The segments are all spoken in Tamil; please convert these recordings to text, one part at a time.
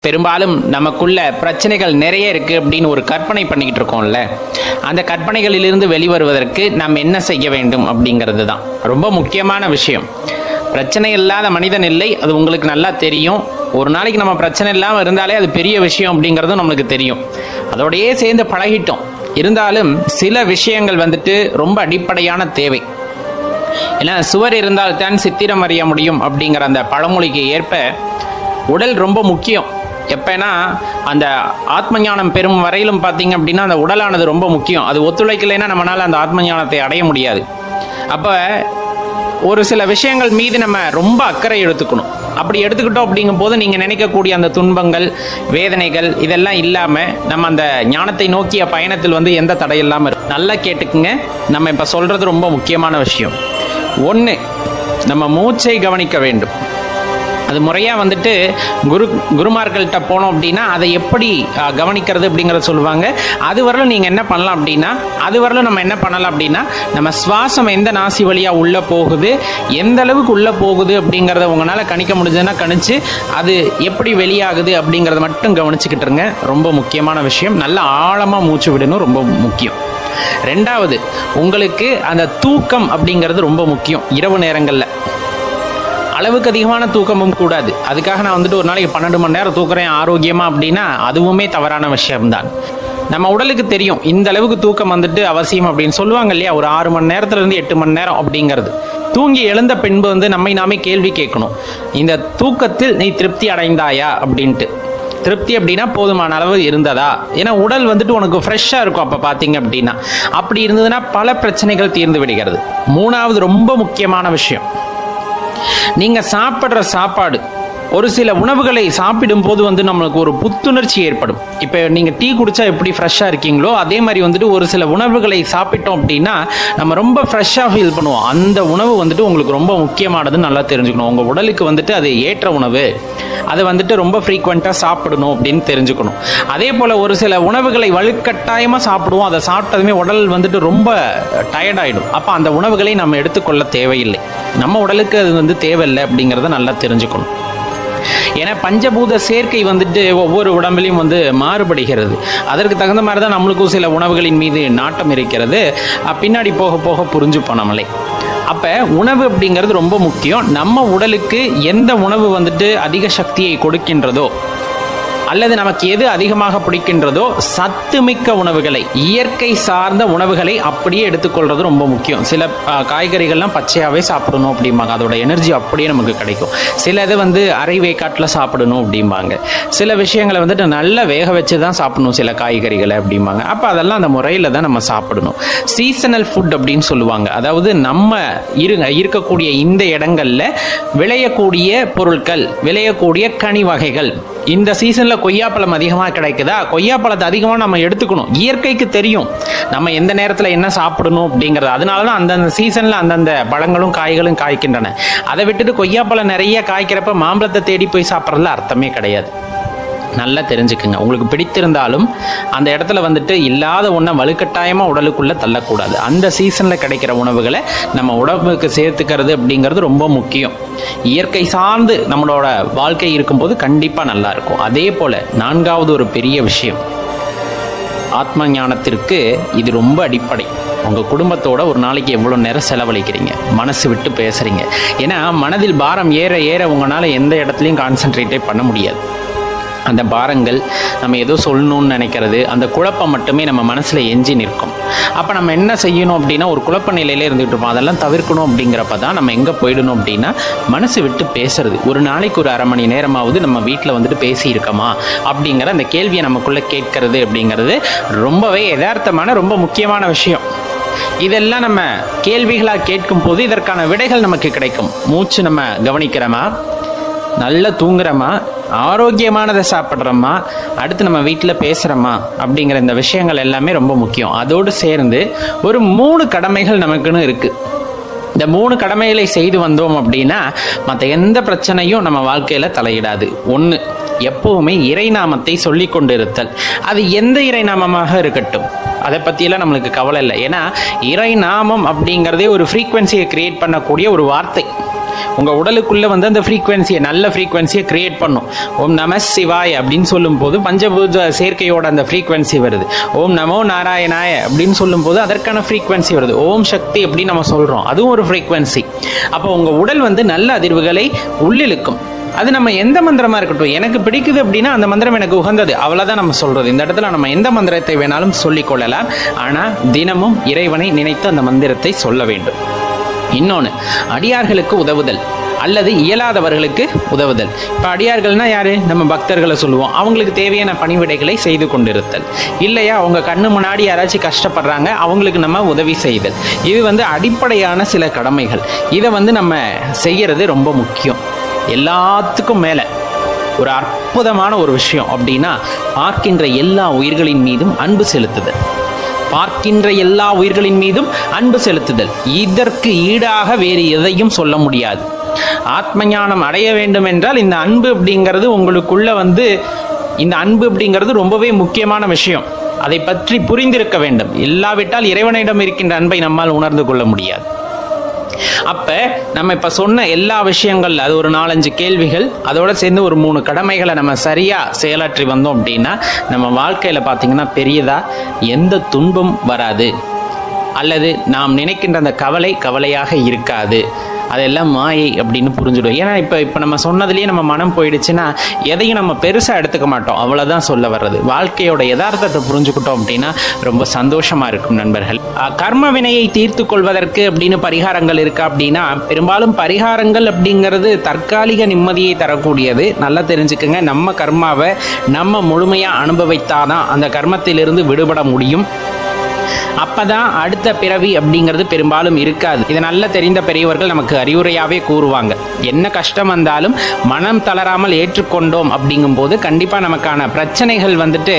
பெரும்பாலும் நமக்குள்ள பிரச்சனைகள் நிறைய இருக்கு அப்படின்னு ஒரு கற்பனை பண்ணிக்கிட்டு இருக்கோம்ல. அந்த கற்பனைகளிலிருந்து வெளிவருவதற்கு நாம் என்ன செய்ய வேண்டும் அப்படிங்கிறது தான். ரொம்ப முக்கியமான விஷயம். பிரச்சனை இல்லாத மனிதன் இல்லை அது உங்களுக்கு நல்லா தெரியும். ஒரு நாளைக்கு நம்ம பிரச்சனை இல்லாமல் இருந்தாலே அது பெரிய விஷயம் அப்படிங்கிறதும் நம்மளுக்கு தெரியும். அதோடையே சேர்ந்து பழகிட்டோம். இருந்தாலும் சில விஷயங்கள் வந்துட்டு ரொம்ப அடிப்படையான தேவை. ஏன்னா சுவர் இருந்தால்தான் சித்திரம் அறிய முடியும் அப்படிங்கிற அந்த பழமொழிக்கு ஏற்ப உடல் ரொம்ப முக்கியம். எப்பனா அந்த ஆத்ம ஞானம் பெறும் வரையிலும் பார்த்தீங்க அப்படின்னா அந்த உடலானது ரொம்ப முக்கியம். அது ஒத்துழைக்கலைன்னா நம்மளால் அந்த ஆத்ம ஞானத்தை அடைய முடியாது. அப்போ ஒரு சில விஷயங்கள் மீது நம்ம ரொம்ப அக்கறை எடுத்துக்கணும். அப்படி எடுத்துக்கிட்டோம் அப்படிங்கும் போது நீங்கள் நினைக்கக்கூடிய அந்த துன்பங்கள் வேதனைகள் இதெல்லாம் இல்லாமல் நம்ம அந்த ஞானத்தை நோக்கிய பயணத்தில் வந்து எந்த தடை இல்லாமல் இருக்கும் நல்லா கேட்டுக்குங்க. நம்ம இப்போ சொல்கிறது ரொம்ப முக்கியமான விஷயம். ஒன்று நம்ம மூச்சை கவனிக்க வேண்டும். அது முறையாக வந்துட்டு குரு குருமார்கள்ட்ட போனோம் அப்படின்னா அதை எப்படி கவனிக்கிறது அப்படிங்கிறத சொல்லுவாங்க. அது வரலும் நீங்கள் என்ன பண்ணலாம் அப்படின்னா அது வரலும் நம்ம என்ன பண்ணலாம் அப்படின்னா நம்ம சுவாசம் எந்த நாசி வழியாக உள்ளே போகுது எந்த அளவுக்கு உள்ளே போகுது அப்படிங்கிறத உங்களால் கணிக்க முடிஞ்சதுன்னா கணிச்சு அது எப்படி வெளியாகுது அப்படிங்கிறத மட்டும் கவனிச்சுக்கிட்டு இருங்க. ரொம்ப முக்கியமான விஷயம். நல்ல ஆழமாக மூச்சு விடணும் ரொம்ப முக்கியம். ரெண்டாவது உங்களுக்கு அந்த தூக்கம் அப்படிங்கிறது ரொம்ப முக்கியம். இரவு நேரங்களில். அளவுக்கு அதிகமான தூக்கமும் கூடாது. அதுக்காக நான் வந்துட்டு ஒரு நாளைக்கு பன்னெண்டு மணி நேரம் தூக்குறேன் ஆரோக்கியமா அப்படின்னா அதுவுமே தவறான விஷயம்தான். நம்ம உடலுக்கு தெரியும் இந்த அளவுக்கு தூக்கம் வந்துட்டு அவசியம் அப்படின்னு சொல்லுவாங்க இல்லையா? ஒரு ஆறு மணி நேரத்துல இருந்து எட்டு மணி நேரம் அப்படிங்கிறது. தூங்கி எழுந்த பின்பு வந்து நம்மை நாமே கேள்வி கேட்கணும். இந்த தூக்கத்தில் நீ திருப்தி அடைந்தாயா அப்படின்ட்டு. திருப்தி அப்படின்னா போதுமான அளவு இருந்ததா? ஏன்னா உடல் வந்துட்டு உனக்கு ஃப்ரெஷ்ஷாக இருக்கும் அப்போ பார்த்தீங்க அப்படின்னா. அப்படி இருந்ததுன்னா பல பிரச்சனைகள் தீர்ந்து விடுகிறது. மூணாவது ரொம்ப முக்கியமான விஷயம். நீங்கள் சாப்பிட்ற சாப்பாடு ஒரு சில உணவுகளை சாப்பிடும் போது வந்து நம்மளுக்கு ஒரு புத்துணர்ச்சி ஏற்படும். இப்போ நீங்கள் டீ குடிச்சா எப்படி ஃப்ரெஷ்ஷாக இருக்கீங்களோ அதே மாதிரி வந்துட்டு ஒரு சில உணவுகளை சாப்பிட்டோம் அப்படின்னா நம்ம ரொம்ப ஃப்ரெஷ்ஷாக ஃபீல் பண்ணுவோம். அந்த உணவு வந்துட்டு உங்களுக்கு ரொம்ப முக்கியமானதுன்னு நல்லா தெரிஞ்சுக்கணும். உங்கள் உடலுக்கு வந்துட்டு அது ஏற்ற உணவு. அதை வந்துட்டு ரொம்ப ஃப்ரீக்வெண்ட்டாக சாப்பிடணும் அப்படின்னு தெரிஞ்சுக்கணும். அதே போல் ஒரு சில உணவுகளை வலுக்கட்டாயமாக சாப்பிடுவோம். அதை சாப்பிட்டதுமே உடல் வந்துட்டு ரொம்ப டயர்டாயிடும் அப்போ அந்த உணவுகளை நம்ம எடுத்துக்கொள்ள தேவையில்லை. நம்ம உடலுக்கு அது வந்து தேவையில்லை அப்படிங்கிறத நல்லா தெரிஞ்சுக்கணும். ஏன்னா பஞ்சபூத சேர்க்கை வந்துட்டு ஒவ்வொரு உடம்புலையும் வந்து மாறுபடுகிறது. அதற்கு தகுந்த மாதிரி தான் நம்மளுக்கும் சில உணவுகளின் மீது நாட்டம் இருக்கிறது. பின்னாடி போக போக புரிஞ்சுப்போம் நம்மளே அப்போ உணவு அப்படிங்கிறது ரொம்ப முக்கியம். நம்ம உடலுக்கு எந்த உணவு வந்துட்டு அதிக சக்தியை கொடுக்கின்றதோ அல்லது நமக்கு எது அதிகமாக பிடிக்கின்றதோ சத்துமிக்க உணவுகளை இயற்கை சார்ந்த உணவுகளை அப்படியே எடுத்துக்கொள்றது ரொம்ப முக்கியம். சில காய்கறிகள்லாம் பச்சையாகவே சாப்பிடணும் அப்படிம்பாங்க. அதோட எனர்ஜி அப்படியே நமக்கு கிடைக்கும். சில இது வந்து அரை வேக்காட்டில் சாப்பிடணும் அப்படிம்பாங்க. சில விஷயங்களை வந்துட்டு நல்லா வேக வச்சு தான் சாப்பிடணும் சில காய்கறிகளை அப்படிம்பாங்க. அப்போ அதெல்லாம் அந்த முறையில் தான் நம்ம சாப்பிடணும். சீசனல் ஃபுட் அப்படின்னு சொல்லுவாங்க. அதாவது நம்ம இரு இருக்கக்கூடிய இந்த இடங்களில் விளையக்கூடிய பொருட்கள் விளையக்கூடிய கனி வகைகள் இந்த சீசன்ல கொய்யாப்பழம் அதிகமாக கிடைக்குதா? கொய்யாப்பழத்தை அதிகமாக நம்ம எடுத்துக்கணும். இயற்கைக்கு தெரியும். நம்ம எந்த நேரத்தில் என்ன சாப்பிடணும் அப்படிங்கிறது. அதனால தான் அந்தந்த சீசனில் அந்தந்த பழங்களும் காய்களும் காய்க்கின்றன. அதை விட்டுட்டு கொய்யாப்பழம் நிறைய காய்க்கிறப்ப மாம்பழத்தை தேடி போய் சாப்பிட்றதுல அர்த்தமே கிடையாது. நல்லா தெரிஞ்சுக்குங்க. உங்களுக்கு பிடித்திருந்தாலும் அந்த இடத்துல வந்துட்டு இல்லாத ஒன்றை வலுக்கட்டாயமாக உடலுக்குள்ளே தள்ளக்கூடாது. அந்த சீசனில் கிடைக்கிற உணவுகளை நம்ம உடம்புக்கு சேர்த்துக்கிறது அப்படிங்கிறது ரொம்ப முக்கியம். இயற்கை சார்ந்து நம்மளோட வாழ்க்கை இருக்கும்போது கண்டிப்பாக நல்லா இருக்கும். அதே போல் நான்காவது ஒரு பெரிய விஷயம். ஆத்ம ஞானத்திற்கு இது ரொம்ப அடிப்படை. உங்கள் குடும்பத்தோட ஒரு நாளைக்கு எவ்வளோ நேரம் செலவழிக்கிறீங்க? மனசு விட்டு பேசுகிறீங்க ஏன்னா மனதில் பாரம் ஏற ஏற உங்களால் எந்த இடத்துலையும் கான்சென்ட்ரேட்டே பண்ண முடியாது. அந்த பாரங்கள் நம்ம ஏதோ சொல்லணும்னு நினைக்கிறது அந்த குழப்பம் மட்டுமே நம்ம மனசில் எஞ்சி நிற்கும். அப்போ நம்ம என்ன செய்யணும் அப்படின்னா ஒரு குழப்ப நிலையிலே இருந்துகிட்டு இருப்போம். அதெல்லாம் தவிர்க்கணும் அப்படிங்கிறப்ப தான் நம்ம எங்கே போயிடணும் அப்படின்னா மனசு விட்டு பேசுறது. ஒரு நாளைக்கு ஒரு அரை மணி நேரமாவது நம்ம வீட்டில் வந்துட்டு பேசியிருக்கோமா அப்படிங்கிற அந்த கேள்வியை நமக்குள்ளே கேட்கறது அப்படிங்கிறது ரொம்பவே யதார்த்தமான ரொம்ப முக்கியமான விஷயம். இதெல்லாம் நம்ம கேள்விகளாக கேட்கும் போது இதற்கான விடைகள் நமக்கு கிடைக்கும். மூச்சு நம்ம கவனிக்கிறோமா? நல்லா தூங்குறோமா? ஆரோக்கியமானதை சாப்பிட்றோமா அடுத்து நம்ம வீட்டில் பேசுகிறோமா அப்படிங்கிற இந்த விஷயங்கள் எல்லாமே ரொம்ப முக்கியம். அதோடு சேர்ந்து ஒரு மூணு கடமைகள் நமக்குன்னு இருக்குது இந்த மூணு கடமைகளை செய்து வந்தோம் அப்படின்னா மற்ற எந்த பிரச்சனையும் நம்ம வாழ்க்கையில் தலையிடாது. ஒன்று எப்பவுமே இறைநாமத்தை சொல்லி கொண்டிருத்தல். அது எந்த இறைநாமமாக இருக்கட்டும். அதை பற்றியெல்லாம் நம்மளுக்கு கவலை இல்லை. ஏன்னா இறைநாமம் அப்படிங்கிறதே ஒரு ஃப்ரீக்குவென்சியை கிரியேட் பண்ணக்கூடிய ஒரு வார்த்தை. உங்கள் உடலுக்குள்ளே வந்து அந்த ஃப்ரீக்வன்சியை நல்ல ஃப்ரீக்வன்சியை கிரியேட் பண்ணும். ஓம் நம சிவாய் அப்படின்னு சொல்லும்போது பஞ்சபூத சேர்க்கையோட அந்த ஃப்ரீக்வன்சி வருது. ஓம் நமோ நாராயணாய அப்படின்னு சொல்லும்போது அதற்கான ஃப்ரீக்வன்சி வருது. ஓம் சக்தி அப்படின்னு நம்ம சொல்கிறோம் அதுவும் ஒரு ஃப்ரீக்வன்சி அப்போ உங்கள் உடல் வந்து நல்ல அதிர்வுகளை உள்ளிழுக்கும். அது நம்ம எந்த மந்திரமா இருக்கட்டும். எனக்கு பிடிக்குது அப்படின்னா அந்த மந்திரம் எனக்கு உகந்தது. அவ்வளோதான் நம்ம சொல்றது. இந்த இடத்துல நம்ம எந்த மந்திரத்தை வேணாலும் சொல்லிக் கொள்ளலாம். தினமும் இறைவனை நினைத்து அந்த மந்திரத்தை சொல்ல வேண்டும். இன்னொன்று அடியார்களுக்கு உதவுதல் அல்லது இயலாதவர்களுக்கு உதவுதல். இப்போ அடியார்கள்னா யார்? நம்ம பக்தர்களை சொல்லுவோம். அவங்களுக்கு தேவையான பணிவிடைகளை செய்து கொண்டிருத்தல். இல்லையா அவங்க கண்ணு முன்னாடி யாராச்சும் கஷ்டப்படுறாங்க அவங்களுக்கு நம்ம உதவி செய்தல். இது வந்து அடிப்படையான சில கடமைகள். இதை வந்து நம்ம செய்கிறது ரொம்ப முக்கியம். எல்லாத்துக்கும் மேலே ஒரு அற்புதமான ஒரு விஷயம் அப்படின்னா பார்க்கின்ற எல்லா உயிர்களின் மீதும் அன்பு செலுத்துதல். பார்க்கின்ற எல்லா உயிர்களின் மீதும் அன்பு செலுத்துதல். இதற்கு ஈடாக வேறு எதையும் சொல்ல முடியாது. ஆத்ம ஞானம் அடைய வேண்டும் என்றால் இந்த அன்பு அப்படிங்கிறது உங்களுக்குள்ள வந்து இந்த அன்பு அப்படிங்கிறது ரொம்பவே முக்கியமான விஷயம். அதை பற்றி புரிந்திருக்க வேண்டும். இல்லாவிட்டால் இறைவனிடம் இருக்கின்ற அன்பை நம்மால் உணர்ந்து கொள்ள முடியாது. அப்ப நம்ம இப்ப சொன்ன எல்லா விஷயங்கள் அது ஒரு நாலஞ்சு கேள்விகள். அதோட சேர்ந்து ஒரு மூணு கடமைகளை நம்ம சரியா செயலாற்றி வந்தோம் அப்படின்னா நம்ம வாழ்க்கையில பாத்தீங்கன்னா பெரியதா எந்த துன்பம் வராது. அல்லது நாம் நினைக்கின்ற அந்த கவலை கவலையாக இருக்காது. அதெல்லாம் மாயை அப்படின்னு புரிஞ்சுடும். ஏன்னா இப்போ இப்போ நம்ம சொன்னதுலேயே நம்ம மனம் போயிடுச்சுன்னா எதையும் நம்ம பெருசாக எடுத்துக்க மாட்டோம். அவ்வளோதான் சொல்ல வர்றது. வாழ்க்கையோட யதார்த்தத்தை புரிஞ்சுக்கிட்டோம் அப்படின்னா ரொம்ப சந்தோஷமாக இருக்கும் நண்பர்கள். கர்ம வினையை தீர்த்து கொள்வதற்கு அப்படின்னு பரிகாரங்கள் இருக்கா அப்படின்னா பெரும்பாலும் பரிகாரங்கள் அப்படிங்கிறது தற்காலிக நிம்மதியை தரக்கூடியது. நல்லா தெரிஞ்சுக்கங்க. நம்ம கர்மாவை நம்ம முழுமையாக அனுபவித்தாதான் அந்த கர்மத்திலிருந்து விடுபட முடியும். அப்பதான் அடுத்த பிறவி அப்படிங்கிறது பெரும்பாலும் இருக்காது. இதை நல்லா தெரிந்த பெரியவர்கள் நமக்கு அறிவுரையாவே கூறுவாங்க. என்ன கஷ்டம் வந்தாலும் மனம் தளராமல் ஏற்றுக்கொண்டோம் அப்படிங்கும்போது கண்டிப்பா நமக்கான பிரச்சனைகள் வந்துட்டு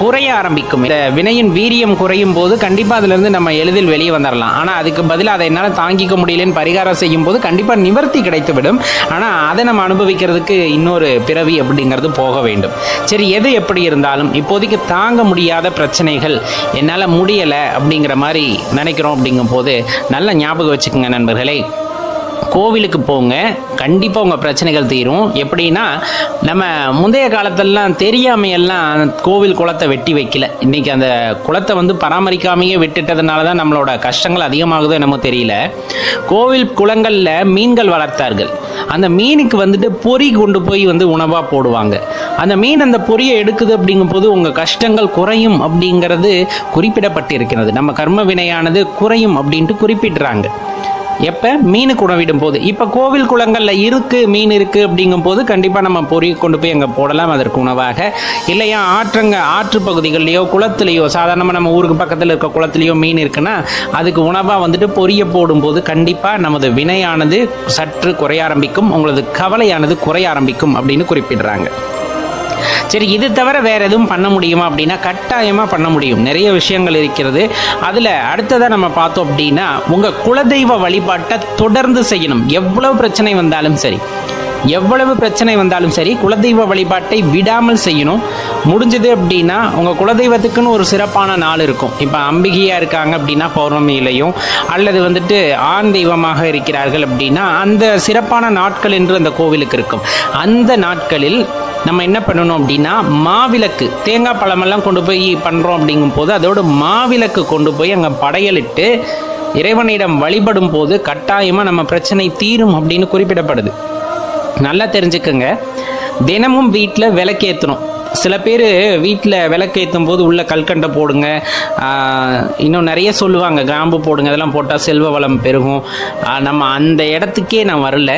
குறைய ஆரம்பிக்கும். இந்த வினையின் வீரியம் குறையும் போது கண்டிப்பா அதுல இருந்து நம்ம எளிதில் வெளியே வந்துடலாம் ஆனா அதுக்கு பதில் அதை என்னால் தாங்கிக்க முடியலன்னு பரிகாரம் செய்யும் போது கண்டிப்பா நிவர்த்தி கிடைத்துவிடும். ஆனா அதை நம்ம அனுபவிக்கிறதுக்கு இன்னொரு பிறவி அப்படிங்கிறது போக வேண்டும். சரி எது எப்படி இருந்தாலும் இப்போதைக்கு தாங்க முடியாத பிரச்சனைகள். என்னால் முடியலை. அப்படிங்கிற மாதிரி நினைக்கிறோம் அப்படிங்கும் போது நல்ல ஞாபகம் வச்சுக்கோங்க நண்பர்களே. கோவிலுக்கு போங்க. கண்டிப்பாக உங்கள் பிரச்சனைகள் தீரும். எப்படின்னா நம்ம முந்தைய காலத்திலலாம் தெரியாமையெல்லாம் கோவில் குளத்தை வெட்டி வைக்கல. இன்றைக்கி அந்த குளத்தை வந்து பராமரிக்காமையே விட்டுட்டதுனால தான் நம்மளோட கஷ்டங்கள் அதிகமாகுதோ என்னமோ தெரியல. கோவில் குளங்களில் மீன்கள் வளர்த்தார்கள். அந்த மீனுக்கு வந்துட்டு பொறி கொண்டு போய் வந்து உணவாக போடுவாங்க. அந்த மீன் அந்த பொரியை எடுக்குது அப்படிங்கும்போது உங்கள் கஷ்டங்கள் குறையும் அப்படிங்கிறது குறிப்பிடப்பட்டிருக்கிறது. நம்ம கர்ம வினையானது குறையும் அப்படின்ட்டு குறிப்பிடுறாங்க. எப்போ? மீனுக்கு உணவிடும் போது இப்போ கோவில் குளங்களில் இருக்கு மீன் இருக்கு அப்படிங்கும் போது கண்டிப்பாக நம்ம பொறி கொண்டு போய் அங்கே போடலாம் அதற்கு உணவாக. இல்லையா ஆற்றங்க ஆற்று பகுதிகள்லையோ குளத்துலேயோ சாதாரணமாக நம்ம ஊருக்கு பக்கத்தில் இருக்க குளத்துலையோ மீன் இருக்குன்னா அதுக்கு உணவாக வந்துட்டு பொரிய போடும்போது கண்டிப்பாக நமது வினையானது சற்று குறைய ஆரம்பிக்கும் உங்களது கவலையானது குறைய ஆரம்பிக்கும் அப்படின்னு குறிப்பிடுறாங்க. சரி இது தவிர வேற எதுவும் பண்ண முடியுமா அப்படின்னா கட்டாயமா பண்ண முடியும். நிறைய விஷயங்கள் இருக்கிறது. அதுல அடுத்ததா நம்ம பார்த்தோம் அப்படின்னா உங்க குலதெய்வ வழிபாட்டை தொடர்ந்து செய்யணும். எவ்வளவு பிரச்சனை வந்தாலும் சரி. எவ்வளவு பிரச்சனை வந்தாலும் சரி குலதெய்வ வழிபாட்டை விடாமல் செய்யணும். முடிஞ்சது அப்படின்னா உங்கள் குலதெய்வத்துக்குன்னு ஒரு சிறப்பான நாள் இருக்கும். இப்போ அம்பிகையாக இருக்காங்க அப்படின்னா பௌர்ணமியிலையும் அல்லது வந்துட்டு ஆண் தெய்வமாக இருக்கிறார்கள் அப்படின்னா அந்த சிறப்பான நாட்கள் என்று அந்த கோவிலுக்கு இருக்கும். அந்த நாட்களில் நம்ம என்ன பண்ணணும் அப்படின்னா மாவிளக்கு தேங்காய் பழமெல்லாம் கொண்டு போய் பண்ணுறோம் அப்படிங்கும் போது அதோட மாவிளக்கு கொண்டு போய் அங்கே படையலிட்டு இறைவனிடம் வழிபடும் போது கட்டாயமாக நம்ம பிரச்சனை தீரும் அப்படின்னு குறிப்பிடப்படுது. நல்லா தெரிஞ்சுக்குங்க. தினமும் வீட்டில் விளக்கேற்றணும் சில பேர் வீட்டில் விளக்கேற்றும் போது உள்ள கல்கண்டை போடுங்க. இன்னும் நிறைய சொல்லுவாங்க கிராம்பு போடுங்க அதெல்லாம் போட்டால் செல்வ வளம் பெருகும். நம்ம அந்த இடத்துக்கே நான் வரல.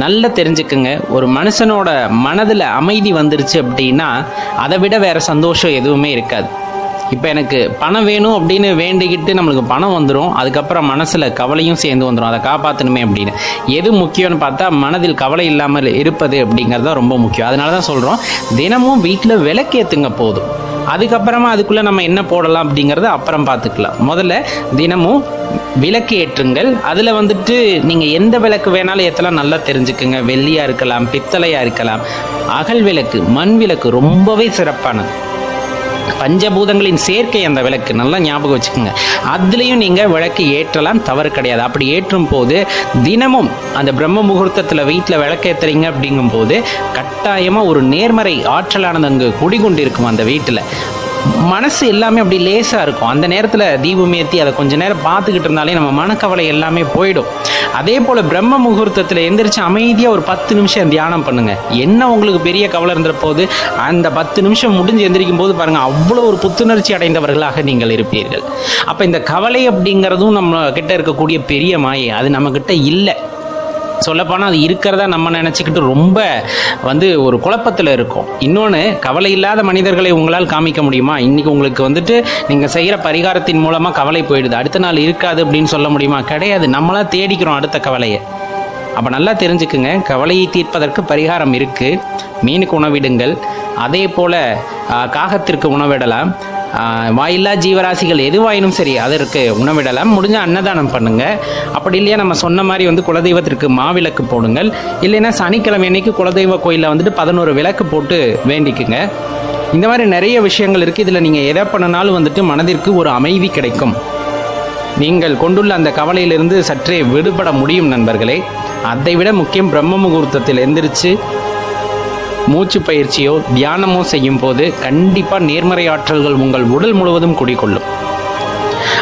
நல்லா தெரிஞ்சுக்குங்க. ஒரு மனுஷனோட மனதில் அமைதி வந்துருச்சு அப்படின்னா அதை விட வேறு சந்தோஷம் எதுவுமே இருக்காது. இப்போ எனக்கு பணம் வேணும் அப்படின்னு வேண்டிக்கிட்டு நம்மளுக்கு பணம் வந்துடும் அதுக்கப்புறம் மனசில் கவலையும் சேர்ந்து வந்துடும் அதை காப்பாற்றணுமே அப்படின்னு. எது முக்கியம்னு பார்த்தா மனதில் கவலை இல்லாமல் இருப்பது அப்படிங்கிறது தான் ரொம்ப முக்கியம். அதனால தான் சொல்கிறோம் தினமும் வீட்டில் விளக்கேற்றுங்க போதும். அதுக்கப்புறமா அதுக்குள்ளே நம்ம என்ன போடலாம் அப்படிங்கிறத அப்புறம் பார்த்துக்கலாம். முதல்ல தினமும் விளக்கு ஏற்றுங்கள். அதில் வந்துட்டு நீங்கள் எந்த விளக்கு வேணாலும் ஏற்றலாம் நல்லா தெரிஞ்சுக்குங்க. வெள்ளியாக இருக்கலாம் பித்தளையாக இருக்கலாம். அகல் விளக்கு மண் விளக்கு ரொம்பவே சிறப்பானது. பஞ்சபூதங்களின் சேர்க்கை அந்த விளக்கு. நல்லா ஞாபகம் வச்சுக்கோங்க. அதுலேயும் நீங்கள் விளக்கு ஏற்றலாம் தவறு கிடையாது. அப்படி ஏற்றும் போது தினமும் அந்த பிரம்ம முகூர்த்தத்தில் வீட்டில் விளக்கேற்றுறீங்க அப்படிங்கும்போது கட்டாயமாக ஒரு நேர்மறை ஆற்றலானது அங்கு குடிகொண்டிருக்கும் அந்த வீட்டில். மனசு எல்லாமே அப்படி லேசாக இருக்கும். அந்த நேரத்தில் தீபம் ஏற்றி அதை கொஞ்ச நேரம் பார்த்துக்கிட்டு இருந்தாலே நம்ம மனக்கவலை எல்லாமே போயிடும். அதே போல் பிரம்ம முகூர்த்தத்தில் எந்திரிச்சு அமைதியாக ஒரு பத்து நிமிஷம் தியானம் பண்ணுங்க. என்ன உங்களுக்கு பெரிய கவலை இருந்த போது அந்த பத்து நிமிஷம் முடிஞ்சு எந்திரிக்கும் போது பாருங்கள் அவ்வளோ ஒரு புத்துணர்ச்சி அடைந்தவர்களாக நீங்கள் இருப்பீர்கள். அப்போ இந்த கவலை அப்படிங்கிறதும் நம்ம கிட்ட இருக்கக்கூடிய பெரிய மாயை. அது நம்மக்கிட்ட இல்லை. சொல்லப்போனால் அது இருக்கிறதா நம்ம நினச்சிக்கிட்டு ரொம்ப வந்து ஒரு குழப்பத்தில் இருக்கும். இன்னொன்று கவலை இல்லாத மனிதர்களை உங்களால் காமிக்க முடியுமா? இன்றைக்கி உங்களுக்கு வந்துட்டு நீங்கள் செய்கிற பரிகாரத்தின் மூலமாக கவலை போயிடுது. அடுத்த நாள் இருக்காது அப்படின்னு சொல்ல முடியுமா? கிடையாது. நம்மளா தேடிக்கிறோம் அடுத்த கவலையை. அப்போ நல்லா தெரிஞ்சுக்குங்க. கவலையை தீர்ப்பதற்கு பரிகாரம் இருக்குது மீனுக்கு உணவிடுங்கள். அதே போல் காகத்திற்கு உணவிடலாம். வாயில்லா ஜீவராசிகள் எதுவாயினும் சரி அதற்கு உணவிடலாம். முடிஞ்ச அன்னதானம் பண்ணுங்க. அப்படி இல்லையா நம்ம சொன்ன மாதிரி வந்து குலதெய்வத்திற்கு மாவிளக்கு போடுங்கள். இல்லைன்னா சனிக்கிழமை அன்னைக்கு குலதெய்வ கோயிலில் வந்துட்டு பதினோரு விளக்கு போட்டு வேண்டிக்குங்க. இந்த மாதிரி நிறைய விஷயங்கள் இருக்குது இதில் நீங்கள் எதை பண்ணினாலும் வந்துட்டு மனதிற்கு ஒரு அமைதி கிடைக்கும். நீங்கள் கொண்டுள்ள அந்த கவலையிலிருந்து சற்றே விடுபட முடியும் நண்பர்களே. அதை விட முக்கியம் பிரம்ம முகூர்த்தத்தில் எந்திரிச்சு மூச்சு பயிற்சியோ தியானமோ செய்யும் போது கண்டிப்பாக நேர்மறை ஆற்றல்கள் உங்கள் உடல் முழுவதும் குடிக்கொள்ளும்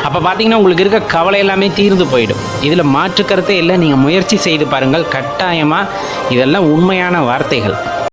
அப்போ பார்த்தீங்கன்னா உங்களுக்கு இருக்க கவலை எல்லாமே தீர்ந்து போயிடும். இதில் மாற்று கருத்தே இல்லை நீங்கள் முயற்சி செய்து பாருங்கள். கட்டாயமாக இதெல்லாம் உண்மையான வார்த்தைகள்.